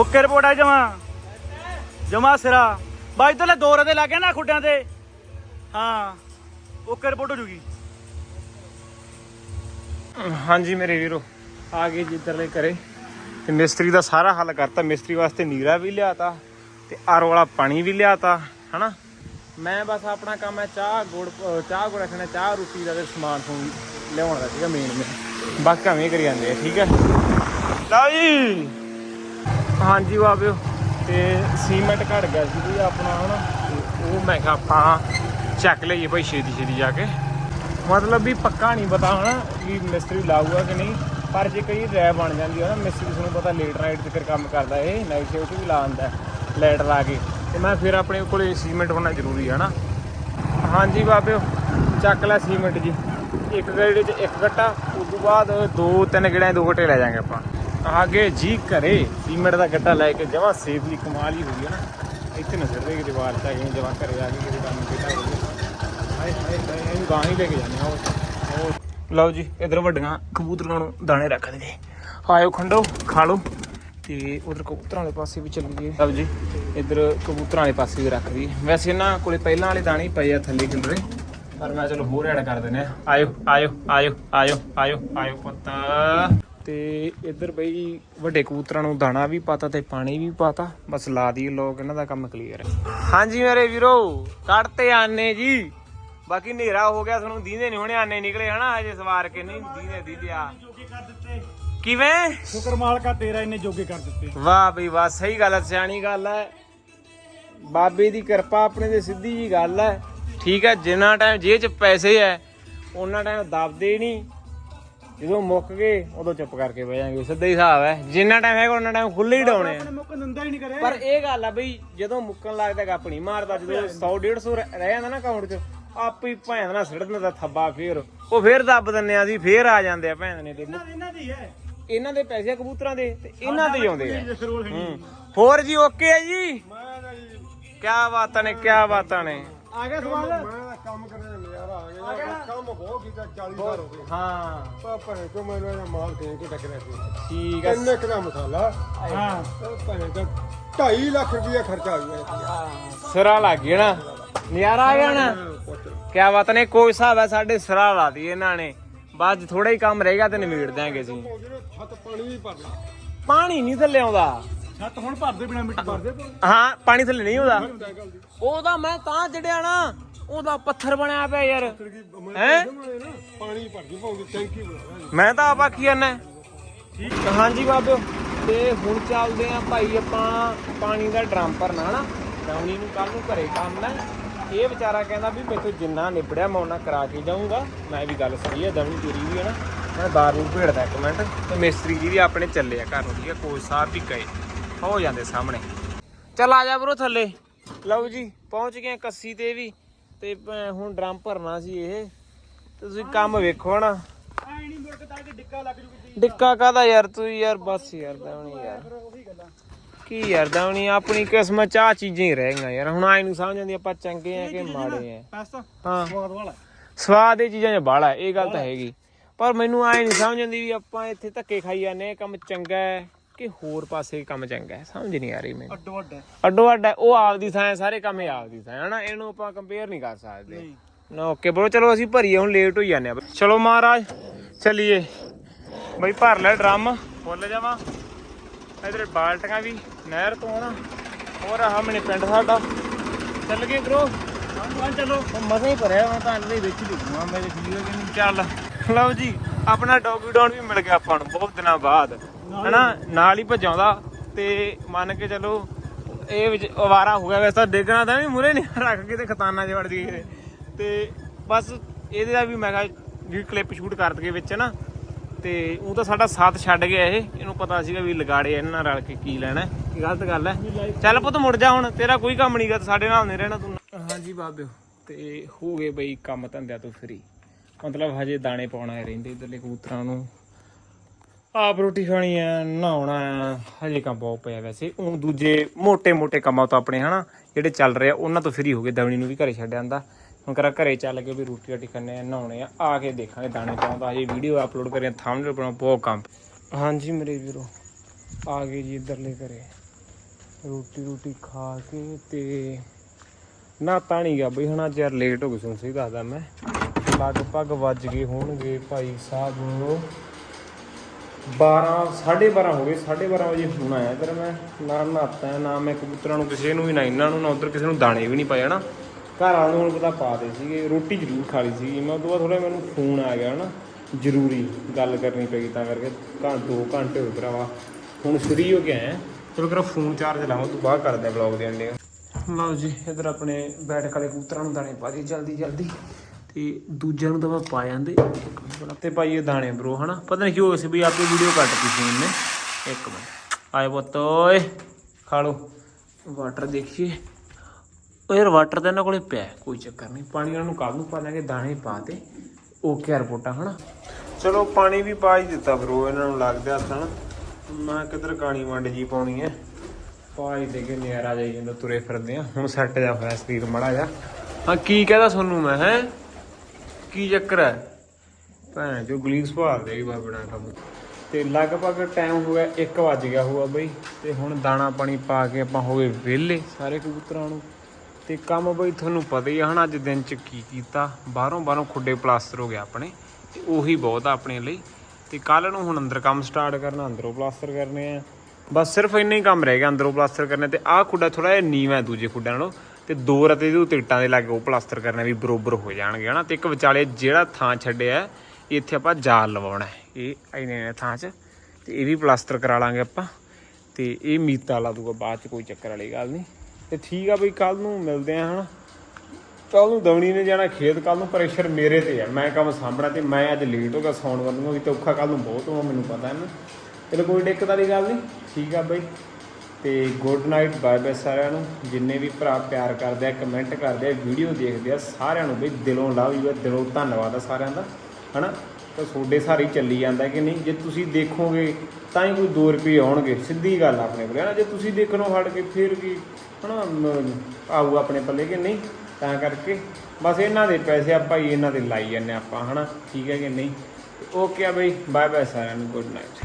ਓਕੇ ਰਿਪੋਰਟ ਆ ਜਮਾ। ਜਮਾ ਸਿਰਾ। ਬਾਈ ਇਧਰਲੇ ਦੋ ਰਦੇ ਲੱਗੇ ਨਾ ਖੁੱਡਿਆਂ ਤੇ। ਹਾਂ ਓਕੇ ਰਿਪੋਰਟ ਹੋ ਜੂਗੀ। ਹਾਂਜੀ ਮੇਰੇ ਵੀਰੋ, ਆ ਗਏ ਜਿੱਧਰਲੇ ਕਰੇ ਤੇ ਮਿਸਤਰੀ ਦਾ ਸਾਰਾ ਹੱਲ ਕਰਤਾ। ਮਿਸਤਰੀ ਵਾਸਤੇ ਨੀਰਾ ਵੀ ਲਿਆਤਾ ਤੇ ਆਰੋ ਵਾਲਾ ਪਾਣੀ ਵੀ ਲਿਆਤਾ, ਹਨਾ? ਮੈਂ ਬਸ ਆਪਣਾ ਕੰਮ ਹੈ ਚਾਹ, ਗੁੜ ਚਾਹ ਗੁੜ ਰੱਖਣਾ, ਚਾਹ, ਰੋਟੀ ਦਾ ਤੇ ਸਮਾਨ ਸਮੂਨ ਲਿਆਉਣ ਦਾ ਸੀਗਾ ਮੇਨ ਮੇਨ ਬਾਕੀ ਕੰਮ ਇਹ ਕਰੀ ਜਾਂਦੇ ਆ, ਠੀਕ ਹੈ? ਲਓ ਜੀ। ਹਾਂਜੀ ਬਾਬਿਓ, ਤੇ ਸੀਮੈਂਟ ਘੜ ਗਿਆ ਸੀ ਜੀ ਆਪਣਾ, ਹਨਾ? ਤੇ ਉਹ ਮੈਂ ਕਿਹਾ ਆਪਾਂ ਚੱਕ ਲਈਏ ਭਾਈ ਛੇਤੀ ਛੇਤੀ ਜਾ ਕੇ। ਮਤਲਬ ਵੀ ਪੱਕਾ ਨਹੀਂ ਪਤਾ ਹਨਾ ਵੀ ਮਿਸਤਰੀ ਲਾਊਗਾ ਕਿ ਨਹੀਂ, ਪਰ ਜੇ ਕਈ ਰਹਿ ਬਣ ਜਾਂਦੀ ਹੈ ਨਾ, ਮਿਸਤਰੀ ਤੁਹਾਨੂੰ ਪਤਾ ਲੇਟ ਨਾਈਟ ਤੱਕ ਕੰਮ ਕਰਦਾ ਇਹ ਨਾਈਟ ਸ਼ਿਫਟ ਵੀ ਲਾ ਆਂਦਾ ਲਾਈਟ ਲਾ ਕੇ। ਤੇ ਮੈਂ ਫਿਰ ਆਪਣੇ ਕੋਲੇ ਸੀਮੈਂਟ ਹੋਣਾ ਜ਼ਰੂਰੀ ਹੈ ਨਾ। ਹਾਂਜੀ ਬਾਬਿਓ ਚੱਕ ਲੈ ਸੀਮੈਂਟ ਜੀ। ਇੱਕ ਗੇੜੇ 'ਚ ਇੱਕ ਗੱਟਾ, ਉਸ ਤੋਂ ਬਾਅਦ ਦੋ ਤਿੰਨ ਗੇੜਿਆਂ ਦੋ ਗੱਟੇ ਲੈ ਜਾਾਂਗੇ ਆਪਾਂ। ਆਗੇ ਜੀ ਘਰੇ ਸੀਮੈਂਟ ਦਾ ਗੱਟਾ ਲੈ ਕੇ ਜਮਾ ਸੇਫਲੀ ਕਮਾਲ ਹੀ ਹੋਈ ਹੈ ਨਾ। ਇੱਥੇ ਨਾ ਸਿਰ ਦੇ ਕਿਤੇ ਬਾਹਰ ਤਾਂ ਅਸੀਂ ਜਮਾ ਘਰੇ ਆ ਕੇ ਕਿਤੇ ਕੰਮ ਕੀਤਾ ਹੋਵੇ। ਹਾਏ ਹਾਏ ਹਾਏ ਇਹਨੂੰ ਗਾਂ ਹੀ ਲੈ ਕੇ ਜਾਂਦੇ ਆ ਉਹ ਲਓ ਜੀ, ਇਧਰ ਵੱਡੀਆਂ ਕਬੂਤਰਾਂ ਨੂੰ ਦਾਣੇ ਰੱਖ ਦੇ ਆਇਓ ਖੰਡੋ, ਖਾ ਲਓ ਤੇ ਉਧਰ ਕਬੂਤਰਾਂ ਵਾਲੇ ਪਾਸੇ ਵੀ ਚੱਲੀਏ। ਲਓ ਜੀ, ਇਧਰ ਕਬੂਤਰਾਂ ਵਾਲੇ ਪਾਸੇ ਵੀ ਰੱਖ ਦਈਏ ਵੈਸੇ ਇਹਨਾਂ ਕੋਲੇ ਪਹਿਲਾਂ ਵਾਲੇ ਦਾਣੇ ਪਏ ਆ ਥੱਲੇ ਖਿਲਰੇ ਪਰ ਮੈਂ ਚਲੋ ਹੋਰ ਐਡ ਕਰ ਦਿੰਦੇ ਆ। ਆਇਓ ਆਇਓ ਆਇਓ ਆਇਓ ਆਇਓ ਆਇਓ ਪੁੱਤ। ਤੇ ਇੱਧਰ ਬਈ ਵੱਡੇ ਕਬੂਤਰਾਂ ਨੂੰ ਦਾਣਾ ਵੀ ਪਾਤਾ ਤੇ ਪਾਣੀ ਵੀ ਪਾਤਾ। ਬਸ ਲਾ ਦੀ ਲੋਕ, ਇਹਨਾਂ ਦਾ ਕੰਮ ਕਲੀਅਰ ਹੈ। ਹਾਂਜੀ ਮੇਰੇ ਵੀਰੋ ਕੱਢਤੇ ਆਨੇ ਜੀ। ਬਾਕੀ ਹਨੇਰਾ ਹੋ ਗਿਆ ਤੁਹਾਨੂੰ ਦੀਂਦੇ ਨਹੀਂ ਹੋਣੇ ਆਨੇ ਨਿਕਲੇ ਹਨਾ ਅਜੇ ਸਵਾਰ ਕੇ ਨਹੀਂ ਦੀਂਦੇ ਜੋਗੇ ਕਰ ਦਿੱਤੇ ਕਿਵੇਂ? ਸ਼ੁਕਰ ਮਾਲਕਾ ਤੇਰਾ ਇਹਨੇ ਜੋਗੇ ਕਰ ਦਿੱਤੇ। ਵਾਹ ਬਈ ਵਾਹ ਸਹੀ ਗੱਲ ਹੈ ਸਿਆਣੀ ਗੱਲ ਹੈ ਬਾਬੇ ਦੀ ਕਿਰਪਾ ਆਪਣੇ ਤੇ ਸਿੱਧੀ ਜੀ ਗੱਲ ਹੈ ਠੀਕ ਹੈ ਜਿੰਨਾ ਟਾਈਮ ਜੇਬ 'ਚ ਪੈਸੇ ਹੈ ਉਹਨਾਂ ਟਾਈਮ ਦਬਦੇ ਨਹੀਂ। ਜਦੋਂ ਮੁੱਕ ਗਏ ਉਦੋਂ ਚੁੱਪ ਕਰਕੇ ਬਹਿ ਜਾਾਂਗੇ ਸਿੱਧਾ ਹੀ ਹਿਸਾਬ ਹੈ ਜਿੰਨਾ ਟਾਈਮ ਹੈਗਾ ਉਹਨਾਂ ਟਾਈਮ ਖੁੱਲੇ ਹੀ ਡਾਉਣੇ ਆ। ਆਪਣੇ ਮੁੱਕ ਨੰਦਾ ਹੀ ਨਹੀਂ ਕਰੇ। ਪਰ ਇਹ ਗੱਲ ਆ ਬਈ ਜਦੋਂ ਮੁੱਕਣ ਲੱਗਦਾ ਗੱਪ ਨਹੀਂ ਮਾਰਦਾ ਜਦੋਂ 100 150 ਰਹਿ ਜਾਂਦਾ ਨਾ ਅਕਾਊਂਟ 'ਚ ਆਪੇ ਹੀ ਭੈਣ ਨਾਲ ਸਿੱਟ ਦਿੰਦਾ ਥੱਬਾ ਫੇਰ। ਉਹ ਫੇਰ ਦੱਬ ਦਿੰਨੇ ਆ ਸੀ ਫੇਰ ਆ ਜਾਂਦੇ ਆ ਭੈਣ ਨੇ ਤੇ ਇਹਨਾਂ ਦੀ ਹੈ ਇਹਨਾਂ ਦੇ ਪੈਸੇ ਆ ਕਬੂਤਰਾਂ ਦੇ ਤੇ ਇਹਨਾਂ ਦੇ ਹੀ ਆਉਂਦੇ ਆ। ਹੈ ਹੂੰ। ਹੋਰ ਜੀ ਓਕੇ ਹੈ ਜੀ? ਕਿਆ ਬਾਤਾਂ ਨੇ ਕਿਆ ਬਾਤਾਂ ਨੇ। ਆ ਗਿਆ ਸਵਾਲ? ਮੈਂ ਕੰਮ ਕਰਨ ਦਾ ਨਜ਼ਾਰਾ ਆ ਗਿਆ। ਕੰਮ ਬਹੁਤ ਕੀਤਾ 40 ਸਾਲ ਹੋ ਗਏ। ਹਾਂ। ਪਾਪਾ ਨੇ ਕੋ ਮੈਨੂੰ ਇਹ ਮਾਲ ਦੇ ਕੇ ਟੱਕਰਿਆ ਸੀ। ਠੀਕ ਹੈ ਇੰਨੇ ਕੁ ਦਾ ਮਸਾਲਾ। ਹਾਂ। ਭੈਣ ਦਾ 2.5 ਲੱਖ ਰੁਪਇਆ ਖਰਚਾ ਆ ਗਿਆ। ਸਿਰਾ ਲੱਗ ਗਿਆ ਨਾ। ਨਜ਼ਾਰਾ ਆ ਗਿਆ ਨਾ। ਕਿਆ ਬਾਤ ਨੇ, ਕੋਈ ਹਿਸਾਬ ਹੈ ਸਾਡੇ ਸਿਰਾ ਲਾ ਦੀ ਇਹਨਾਂ ਨੇ। ਬਾਅਦ ਥੋੜਾ ਹੀ ਕੰਮ ਰਹੇਗਾ ਤੇ ਨਿਬੇੜ ਦਿਆਂਗੇ ਅਸੀਂ। ਛੱਤ ਪਾਣੀ ਵੀ ਭਰਨਾ ਪਾਣੀ ਨਹੀਂ ਥੱਲੇ ਆਉਂਦਾ। ਛੱਤ ਹੁਣ ਭਰਦੇ ਬਿਨਾ ਮਿੱਟੀ ਭਰਦੇ ਹਾਂ, ਪਾਣੀ ਥੱਲੇ ਨਹੀਂ ਆਉਂਦਾ। ਉਹਦਾ ਮੈਂ ਤਾਂ ਚੜਿਆ ਨਾ, ਉਹਦਾ ਪੱਥਰ ਬਣਿਆ ਪਿਆ ਯਾਰ। ਹੈਂ? ਪਾਣੀ ਭਰ ਕੇ ਪਾਉਂਦੀ ਟੈਂਕੀ ਮੈਂ ਤਾਂ ਆਪ ਆਖੀ ਜਾਂਦਾ। ਠੀਕ ਹਾਂਜੀ ਬਾਬਿਓ ਤੇ ਹੁਣ ਚੱਲਦੇ ਆ ਭਾਈ ਆਪਾਂ ਪਾਣੀ ਦਾ ਡਰਮ ਭਰਨਾ ਨਾ ਡਾਉਣੀ ਨੂੰ ਕੱਲ ਨੂੰ ਘਰੇ ਕੰਮ ਹੈ। ਇਹ ਵਿਚਾਰਾ ਕਹਿੰਦਾ ਵੀ ਮੈਥੋਂ ਜਿੰਨਾ ਨਿਬੜਿਆ ਮੈਂ ਉਹਨਾਂ ਕਰਾ ਕੇ ਜਾਊਂਗਾ। ਮੈਂ ਵੀ ਗੱਲ ਸਹੀ ਹੈ ਦਵਣੀ ਤੇਰੀ ਵੀ ਹੈ ਨਾ। ਮੈਂ ਬਾਰ ਨੂੰ ਭੇੜਦਾ ਇੱਕ ਮਿੰਟ। ਤੇ ਮਿਸਤਰੀ ਜੀ ਵੀ ਆਪਣੇ ਚੱਲੇ ਆ ਘਰ ਨੂੰ ਠੀਕ ਹੈ ਕੋਚ ਸਾਹਿਬ ਵੀ ਗਏ। ਹੋ ਜਾਂਦੇ ਸਾਹਮਣੇ। ਚੱਲ ਆ ਜਾ ਬਰੋ ਥੱਲੇ। ਲਓ ਜੀ ਪਹੁੰਚ ਗਏ ਕੱਸੀ ਤੇ ਵੀ। ਤੇ ਹੁਣ ਡਰਮ ਭਰਨਾ ਸੀ ਇਹ। ਤੇ ਤੁਸੀਂ ਕੰਮ ਵੇਖੋ ਨਾ ਐ ਨਹੀਂ ਕੇ ਡਿੱਕਾ ਲੱਗ ਕਾਦਾ ਯਾਰ ਤੂੰ ਯਾਰ ਬਸ ਯਾਰ ਦਾਉਣੀ ਯਾਰ। ਕੀ ਯਾਰ ਦਾਉਣੀ ਆਪਣੀ ਕਿਸਮਤ ਚ ਆ ਚੀਜ਼ਾਂ ਹੀ ਰਹਿ ਗਈਆਂ ਯਾਰ। ਹੁਣ ਆਈ ਨੂੰ ਸਮਝ ਆਉਂਦੀ ਆਪਾਂ ਚੰਗੇ ਆ ਕਿ ਮਾੜੇ ਆ। ਹਾਂ। ਸਵਾਦ ਵਾਲਾ ਸਵਾਦ ਇਹ ਚੀਜ਼ਾਂ 'ਚ ਬਾਹਲਾ ਇਹ ਗੱਲ ਤਾਂ ਹੈਗੀ। ਪਰ ਮੈਨੂੰ ਆਏ ਨਹੀਂ ਸਮਝ ਆਉਂਦੀ ਵੀ ਆਪਾਂ ਇੱਥੇ ਧੱਕੇ ਖਾਈ ਜਾਂਦੇ ਇਹ ਕੰਮ ਚੰਗਾ ਹੈ ਕਿ ਹੋਰ ਪਾਸੇ ਕੰਮ ਚੰਗਾ ਹੈ। ਸਮਝ ਨਹੀਂ ਆ ਰਹੀ ਮੈਨੂੰ। ਅੱਡੋ ਅੱਡ ਹੈ। ਅੱਡੋ ਅੱਡ ਹੈ ਉਹ ਆਪਦੀ ਥਾਂ ਹੈ, ਸਾਰੇ ਕੰਮ ਹੀ ਆਪਦੀ ਥਾਂ ਹੈ ਹਨਾ? ਇਹਨੂੰ ਆਪਾਂ ਕੰਪੇਅਰ ਨਹੀਂ ਕਰ ਸਕਦੇ। ਨਹੀਂ। ਨਾ ਓਕੇ ਬ్రో ਚਲੋ ਅਸੀਂ ਭਰੀਏ ਹੁਣ ਲੇਟ ਹੋਈ ਜਾਂਦੇ ਆ। ਚਲੋ ਮਹਾਰਾਜ ਚੱਲੀਏ। ਬਈ ਭਰ ਲੈ ਡਰਮ ਫੁੱਲ ਜਾਵਾਂ। ਇਧਰ ਬਾਲਟੀਆਂ ਵੀ ਨਹਿਰ ਤੋਂ ਨਾ ਹੋਰ ਆਹ ਮਨੇ ਪਿੰਡ ਸਾਡਾ। ਚੱਲ ਗਏ ਬ్రో ਹਾਂ ਚਲੋ ਮਜ਼ਾ ਹੀ ਭਰਿਆ ਮੈਂ ਤਾਂ ਅੰਦਰ ਵਿੱਚ ਡੁੱਬੂਗਾ ਮੇਰੇ ਠੀਕ ਹੈ ਕਿ ਨਹੀਂ। ਚੱਲ ਲਓ ਜੀ ਆਪਣਾ ਡੌਗੀ ਡੌਨ ਵੀ ਮਿਲ ਗਿਆ ਆਪਾਂ ਨੂੰ ਬਹੁਤ ਦਿਨਾਂ ਬਾਅਦ। ਹਨਾ ਨਾਲ ਹੀ ਭਜਾਉਂਦਾ ਤੇ ਮੰਨ ਕੇ ਚਲੋ ਇਹ ਵਿੱਚ ਅਵਾਰਾ ਹੋ ਗਿਆ ਵੈਸੇ ਤਾਂ ਡੇਗਣਾ ਤਾਂ ਵੀ ਮੂਰੇ ਨਹੀਂ [laughs] ਰੱਖ ਕੇ ਤੇ ਖਤਾਨਾ ਚ ਵੜ ਗਈ ਤੇ ਬਸ ਇਹਦੇ ਦਾ ਵੀ ਮੈਂ ਕਿਹਾ ਵੀ ਕਲਿੱਪ ਸ਼ੂਟ ਕਰ ਦਗੇ ਵਿੱਚ ਨਾ ਤੇ ਉਹ ਤਾਂ ਸਾਡਾ ਸਾਥ ਛੱਡ ਗਿਆ ਇਹ। ਇਹਨੂੰ ਪਤਾ ਸੀਗਾ ਵੀ ਲਗਾੜੇ ਇਹਨਾਂ ਨਾਲ ਰਲ ਕੇ ਕੀ ਲੈਣਾ ਇਹ ਗਲਤ ਗੱਲ ਹੈ। ਚੱਲ ਪੁੱਤ ਮੁੜ ਜਾ ਹੁਣ, ਤੇਰਾ ਕੋਈ ਕੰਮ ਨਹੀਂਗਾ ਸਾਡੇ ਨਾਲ ਨਹੀਂ ਰਹਿਣਾ ਤੂੰ। ਹਾਂਜੀ ਬਾਬਿਓ ਤੇ ਹੋ ਗਏ ਬਈ ਕੰਮ ਧੰਦਿਆ ਤੂੰ ਫਰੀ ਮਤਲਬ ਹਜੇ ਦਾਣੇ ਪਾਉਣਾ ਹੈ ਰਹਿੰਦੇ ਇਧਰਲੇ ਕਬੂਤਰਾਂ ਨੂੰ। ਆਪ ਰੋਟੀ ਖਾਣੀ ਹੈ ਨਹਾਉਣਾ ਆ, ਹਜੇ ਕੰਮ ਬਹੁਤ ਪਿਆ ਵੈਸੇ। ਉਹ ਦੂਜੇ ਮੋٹے ਮੋٹے ਕੰਮਾਂ ਤੋਂ ਆਪਣੇ ਹਨਾ, ਜਿਹੜੇ ਚੱਲ ਰਹੇ ਆ, ਉਹਨਾਂ ਤੋਂ ਫਰੀ ਹੋ ਗਏ ਦਵਣੀ ਨੂੰ ਵੀ ਘਰੇ ਛੱਡਿਆ ਆਂਦਾ। ਹੁਣ ਕਰਾ ਘਰੇ ਚੱਲ ਕੇ ਵੀ ਰੋਟੀ ਰਾਟੀ ਕਰਨੇ ਆ, ਨਹਾਉਣੇ ਆ ਆ ਕੇ ਦੇਖਾਂਗੇ ਦਾਣੇ ਪਾਉਂਦਾ ਹਜੇ ਵੀਡੀਓ ਅਪਲੋਡ ਕਰਿਆ ਥੰਬਨੇਲ ਬਣਾ ਬਹੁਤ ਕੰਮ। ਹਾਂਜੀ ਮੇਰੇ ਵੀਰੋ, ਆ ਗਏ ਜੀ ਇਧਰਲੇ ਘਰੇ। ਰੋਟੀ ਰੋਟੀ ਖਾ ਕੇ ਤੇ ਨਾ ਤਾਣੀ ਗਿਆ ਬਈ, ਹੁਣ ਅੱਜ ਯਾਰ ਲੇਟ ਹੋ ਗਏ ਸੁਣ ਸਹੀ ਦੱਸਦਾ ਮੈਂ। ਲਗਭਗ ਵੱਜ ਗਏ ਹੋਣਗੇ ਭਾਈ ਸਾਹਿਬ ਨੂੰ 12 12:30 ਹੋ ਗਏ 12:30 ਵਜੇ ਫੋਨ ਆਇਆ। ਤੇਰਾ ਮੈਂ, ਨਾ ਨਹਾਤਾ, ਨਾ ਮੈਂ ਕਬੂਤਰਾਂ ਨੂੰ, ਕਿਸੇ ਨੂੰ ਵੀ ਨਾ, ਇਹਨਾਂ ਨੂੰ, ਨਾ ਉਧਰ ਕਿਸੇ ਨੂੰ ਦਾਣੇ ਵੀ ਨਹੀਂ ਪਾਏ, ਹਨਾ? ਘਰ ਵਾਲਿਆਂ ਨੂੰ ਹੁਣ ਪਤਾ ਪਾ ਦੇ ਸੀਗੇ, ਰੋਟੀ ਜ਼ਰੂਰ ਖਾ ਲਈ ਸੀਗੀ। ਮੈਂ ਉਦੋਂ ਬਾਅਦ ਥੋੜਾ ਮੈਨੂੰ ਫੋਨ ਆ ਗਿਆ ਹਨਾ ਜ਼ਰੂਰੀ ਗੱਲ ਕਰਨੀ ਪਈ ਤਾਂ ਕਰਕੇ, ਘੰ 2 ਘੰਟੇ ਹੋ ਭਰਾਵਾ। ਹੁਣ ਫਰੀ ਹੋ ਕੇ ਆਇਆ। ਚਲੋ ਕਰਾ ਫੋਨ ਚਾਰਜ ਲਾਵਾਂ ਤੂੰ ਬਾਹਰ ਕਰਦੇ ਵਲੌਗ ਦੇ ਅੰਡੇ ਲਓ ਜੀ, ਇਧਰ ਆਪਣੇ ਬੈਠਕ ਵਾਲੇ ਕਬੂਤਰਾਂ ਨੂੰ ਦਾਣੇ ਪਾ ਦੇ ਜਲਦੀ ਜਲਦੀ। ਤੇ ਦੂਜਿਆਂ ਨੂੰ ਤਾਂ ਮੈਂ ਪਾ ਜਾਂਦੇ। ਇੱਕ ਤੇ ਭਾਈ ਇਹ ਦਾਣੇ ਬ్రో ਹਨਾ? ਪਤਾ ਨਹੀਂ ਕੀ ਹੋ ਗਿਆ ਸੀ ਵੀ ਆਪੇ ਵੀਡੀਓ ਕੱਟ ਪਈ ਸੀ ਇਹਨੇ ਇੱਕ ਮਿੰਟ। ਆਏ ਪੁੱਤ, ਓਏ, ਖਾ ਲੋ ਵਾਟਰ ਦੇਖੀਏ। ਉਹ ਯਾਰ ਵਾਟਰ ਤਾਂ ਇਹਨਾਂ ਕੋਲੇ ਪਿਆ ਹੈ, ਕੋਈ ਚੱਕਰ ਨਹੀਂ। ਪਾਣੀ ਉਹਨਾਂ ਨੂੰ ਕੱਲ ਨੂੰ ਪਾ ਲਾਂਗੇ ਦਾਣੇ ਪਾ ਤੇ ਓਕੇ ਰਿਪੋਰਟਾਂ ਹਨਾ? ਚਲੋ ਪਾਣੀ ਵੀ ਪਾ ਹੀ ਦਿੱਤਾ ਬ్రో ਇਹਨਾਂ ਨੂੰ ਲੱਗਦਾ ਹੱਥ ਹਨਾ? ਮੈਂ ਕਿਧਰ ਕਾਣੀ ਵੰਡ ਜੀ ਪਾਉਣੀ ਹੈ? ਪਾਈ ਦੇ ਕੇ ਨਿਆਰਾ ਜਾਈ ਜਾਂਦਾ ਤੁਰੇ ਫਿਰਦੇ ਆ। ਹੁਣ ਸੈੱਟ ਜਾ ਹੋਇਆ ਸਰੀਰ ਮੜਾ ਜਾ ਹਾਂ ਕੀ ਕਹਦਾ ਤੁਹਾਨੂੰ ਮੈਂ ਹੈ? ਕੀ ਚੱਕਰ ਹੈ? ਭੈਣ ਜੋ ਗਲੀਸ ਭਾਲ ਦੇ ਬਾਬੜਾ ਕੰਮ। ਤੇ ਲਗਭਗ ਟਾਈਮ ਹੋ ਗਿਆ 1 ਵਜ ਗਿਆ ਹੋਊਗਾ ਬਈ। ਤੇ ਹੁਣ ਦਾਣਾ ਪਾਣੀ ਪਾ ਕੇ ਆਪਾਂ ਹੋ ਗਏ ਵਿਹਲੇ ਸਾਰੇ ਕਬੂਤਰਾਂ ਨੂੰ। ਤੇ ਕੰਮ ਬਈ ਤੁਹਾਨੂੰ ਪਤਾ ਹੀ ਆ, ਹਨਾ, ਅੱਜ ਦਿਨ ਚ ਕੀ ਕੀਤਾ। ਬਾਹਰੋਂ ਬਾਹਰੋਂ ਖੁੱਡੇ ਪਲਾਸਟਰ ਹੋ ਗਿਆ ਆਪਣੇ, ਤੇ ਉਹੀ ਬਹੁਤ ਆ ਆਪਣੇ ਲਈ। ਤੇ ਕੱਲ ਨੂੰ ਹੁਣ ਅੰਦਰ ਕੰਮ ਸਟਾਰਟ ਕਰਨਾ, ਅੰਦਰੋਂ ਪਲਾਸਟਰ ਕਰਨੇ ਆ। ਬਸ ਸਿਰਫ ਇੰਨਾ ਹੀ ਕੰਮ ਰਹਿ ਗਿਆ, ਅੰਦਰੋਂ ਪਲਾਸਟਰ ਕਰਨੇ ਤੇ ਆਹ ਖੁੱਡਾ ਥੋੜਾ ਜਿਹਾ ਨੀਵਾਂ ਹੈ ਦੂਜੇ ਖੁੱਡਾਂ ਨਾਲੋਂ। ਤੇ ਦੋ ਰਤੇ ਇਹਦੇ ਉੱਤੇ ਇੱਟਾਂ ਦੇ ਲਾਗੇ ਉਹ ਪਲਾਸਟਰ ਕਰਨੇ ਵੀ ਬਰੋਬਰ ਹੋ ਜਾਣਗੇ, ਹਨਾ। ਤੇ ਇੱਕ ਵਿਚਾਲੇ ਜਿਹੜਾ ਥਾਂ ਛੱਡਿਆ, ਇੱਥੇ ਆਪਾਂ ਜਾਲ ਲਵਾਉਣਾ ਇਹ ਇੰਨੇ ਨੇ ਥਾਂ 'ਚ, ਤੇ ਇਹ ਵੀ ਪਲਾਸਟਰ ਕਰਾ ਲਾਂਗੇ ਆਪਾਂ। ਤੇ ਇਹ ਮੀਤਾ ਲਾ ਦੂਗਾ, ਬਾਅਦ 'ਚ ਕੋਈ ਚੱਕਰ ਵਾਲੀ ਗੱਲ ਨਹੀਂ। ਤੇ ਠੀਕ ਆ ਬਈ ਕੱਲ ਨੂੰ ਮਿਲਦੇ ਆ ਹਨਾ। ਕੱਲ ਨੂੰ ਦਵਣੀ ਨੇ ਜਾਣਾ ਖੇਤ ਕੱਲ ਨੂੰ ਪ੍ਰੈਸ਼ਰ ਮੇਰੇ ਤੇ ਆ। ਮੈਂ ਕੰਮ ਸਾਂਭਣਾ ਤੇ ਮੈਂ ਅੱਜ ਲੇਟ ਹੋ ਗਿਆ, ਸੌਣ ਵੱਲ ਵੀ ਤੇ ਔਖਾ ਕੱਲ ਨੂੰ ਬਹੁਤ ਹੋਣਾ, ਮੈਨੂੰ ਪਤਾ ਹੈ ਨਾ। ਚਲੋ, ਕੋਈ ਦਿੱਕਤ ਵਾਲੀ ਗੱਲ ਨਹੀਂ। ਠੀਕ ਆ ਬਈ। ਤੇ ਗੁੱਡ ਨਾਈਟ ਬਾਏ ਬਾਏ ਸਾਰਿਆਂ ਨੂੰ। ਜਿੰਨੇ ਵੀ ਭਰਾ ਪਿਆਰ ਕਰਦੇ ਆ ਕਮੈਂਟ ਕਰਦੇ ਆ ਵੀਡੀਓ ਦੇਖਦੇ ਆ, ਸਾਰਿਆਂ ਨੂੰ ਬਈ ਦਿਲੋਂ ਲਵ ਯੂ ਦਿਲੋਂ ਧੰਨਵਾਦ ਆ ਸਾਰਿਆਂ ਦਾ। ਹਨਾ? ਤਾਂ ਤੁਹਾਡੇ ਸਾਰੇ ਹੀ ਚੱਲੀ ਜਾਂਦਾ ਕਿ ਨਹੀਂ? ਜੇ ਤੁਸੀਂ ਦੇਖੋਗੇ, ਤਾਂ ਹੀ ਕੋਈ 2 ਰੁਪਏ ਆਉਣਗੇ। ਸਿੱਧੀ ਗੱਲ ਆਪਣੇ ਕੋਲ। ਹਨਾ? ਜੇ ਤੁਸੀਂ ਦੇਖਣੋਂ ਹਟ ਕੇ, ਫਿਰ ਵੀ ਹਨਾ ਮ- ਆਊ ਆਪਣੇ ਪੱਲੇ ਕਿ ਨਹੀਂ? ਤਾਂ ਕਰਕੇ। ਬਸ ਇਹਨਾਂ ਦੇ ਪੈਸੇ ਆਪਾਂ ਹੀ ਇਹਨਾਂ ਦੇ ਲਾਈ ਜਾਂਦੇ ਆਪਾਂ, ਹਨਾ? ਠੀਕ ਹੈ ਕਿ ਨਹੀਂ? ਓਕੇ ਆ ਬਈ ਬਾਏ ਬਾਏ ਸਾਰਿਆਂ ਨੂੰ ਗੁੱਡ ਨਾਈਟ